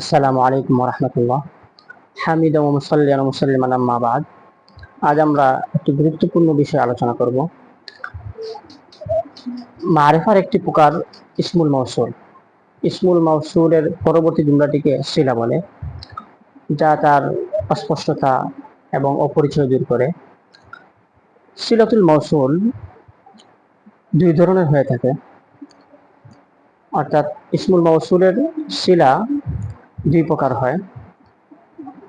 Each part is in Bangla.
আসসালামু আলাইকুম রহমতুল্লাহ। হামিদ ও মুসল্লিয়ান মুসল্লিমান আম্মা বাদ। আজ আমরা একটি গুরুত্বপূর্ণ বিষয়ে আলোচনা করব। মারেফার একটি প্রকার ইসমুল মৌসুল ইসমুল মৌসুলের পরবর্তী জুমলাটিকে শিলা বলে, যা তার অস্পষ্টতা এবং অপরিচয় দূর করে। শিলাতুল মৌসুল দুই ধরনের হয়ে থাকে। অর্থাৎ ইসমুল মৌসুলের শিলা দুই প্রকার হয়।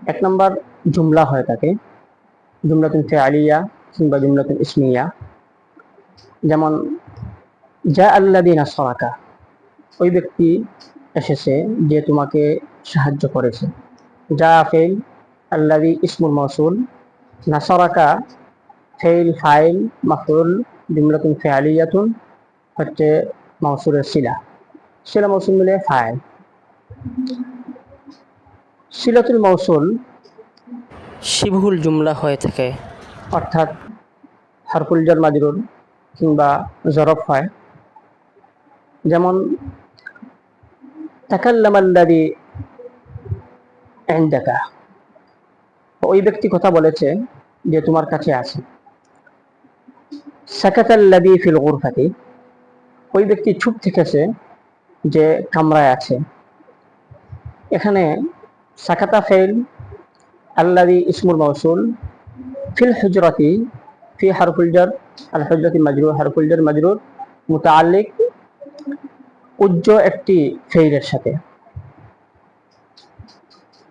এক নম্বর জুমলা হয়ে থাকে জুমলাতুন ফেআলিয়া কিংবা জুমলাতুন ইসমিয়া। যেমন, যা আল্লাদিনা সরাকা ওই ব্যক্তি এসেছে যে তোমাকে সাহায্য করেছে। যা ফেল আল্লাদি ইসমুল মৌসুল নাসরাকা ফেইল ফাইল মাফুল জুমলাতুন ফেআলিয়াতুন হচ্ছে মৌসুলের শিলা। শিলা মৌসুল মিলে ফাইল। শিলাতুল মৌসুল শিবহুল জুমলা হয়ে থাকে। অর্থাৎ হারফুল মাজরুর কিংবা জরফ হয়। যেমন তাকাল্লামাল্লাদি ইনদাকা। ওই ব্যক্তি কথা বলেছে যে তোমার কাছে আছে। সাকাতাল্লাদি ফিল গুরফাতি। ওই ব্যক্তি চুপ থেকেছে যে কামরায় আছে। এখানে সাকাতা ফেল আল্লাদি ইসমুল মৌসুল ফিল হুজরতি ফি হারফুল জার, আল হুজরতি মাজরুর, হারফুল জার মাজরুর মুতাআল্লিক উজ্জ একটি ফেইলের সাথে।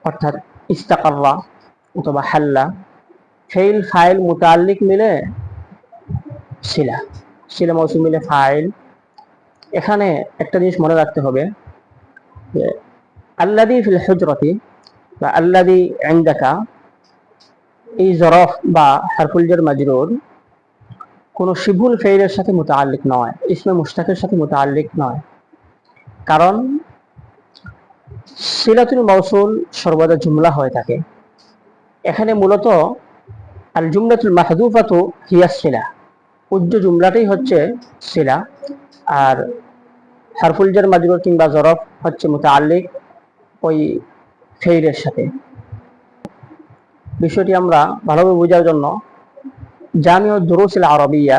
অর্থাৎ ইস্তাকাররা অথবা হাল্লা ফেইল, ফাইল, মুতাআল্লিক মিলে শিলা শিলা মৌসুম মিলে ফাইল। এখানে একটা জিনিস মনে রাখতে হবে যে আল্লাদি ফিল হুজরতি বা আল্লাদি ইনদাকা এই জরফ বা হারফুলজার মাজরুর কোনো শিবুল ফেইলের সাথে মোতাল্লিক নয়, ইসমে মুস্তাকের সাথে মোতাল্লিক নয়। কারণ সিলাতুল মৌসুল সর্বদা জুমলা হয়ে থাকে। এখানে মূলত আল জুমলাতুল মাহদুফাতু হিয়া শিলা উজ্জ জুমলাটাই হচ্ছে শিলা আর হারফুলজার মাজরুর কিংবা জরফ হচ্ছে মোতাল্লিক ওই ফেইলের সাথে। বিষয়টি আমরা ভালোভাবে বোঝার জন্য জাতীয় দুরুসিল আরবিয়া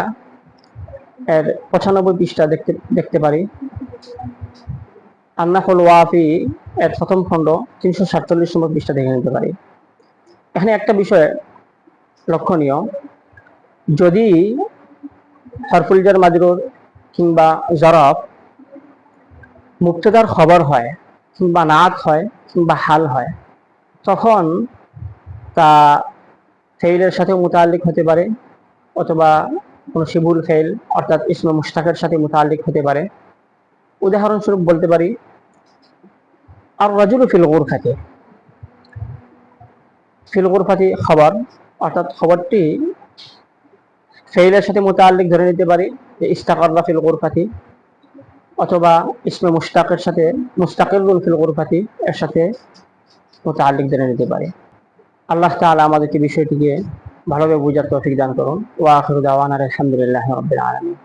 এর পঁচানব্বই পৃষ্ঠা দেখতে দেখতে পারি। আন্নাফুল ওয়াফি এর প্রথম খণ্ড তিনশো সাতচল্লিশ নম্বর পৃষ্ঠা দেখে নিতে পারি। এখানে একটা বিষয় লক্ষণীয়। যদি হরফুলজার মাজরুর কিংবা জরফ মুক্তদার খবর হয় কিংবা নাত হয় কিংবা হাল হয়, তখন তা ফেইলের সাথে মোতাল্লিক হতে পারে অথবা কোনো শিবুল ফেইল অর্থাৎ ইসম মুস্তাকের সাথে মোতাল্লিক হতে পারে। উদাহরণস্বরূপ বলতে পারি আর রাজুল ফিল গুরফাতে। ফিল গুরফাতি খবর, অর্থাৎ খবরটি ফেইলের সাথে মোতাল্লিক ধরে নিতে পারি যে, ইস্তাকাররা ফিল গুরফাতি। অথবা ইসমে মুস্তাকের সাথে মুস্তাকের রুলফিল গুরফাতি এর সাথে মোতালিক জেনে নিতে পারে। আল্লাহ তালা আমাদেরকে বিষয়টিকে ভালোভাবে বোঝার তৌফিক দান করুন। ওয়া আখিরু আর আলহামদুলিল্লাহ রাব্বিল আলামিন।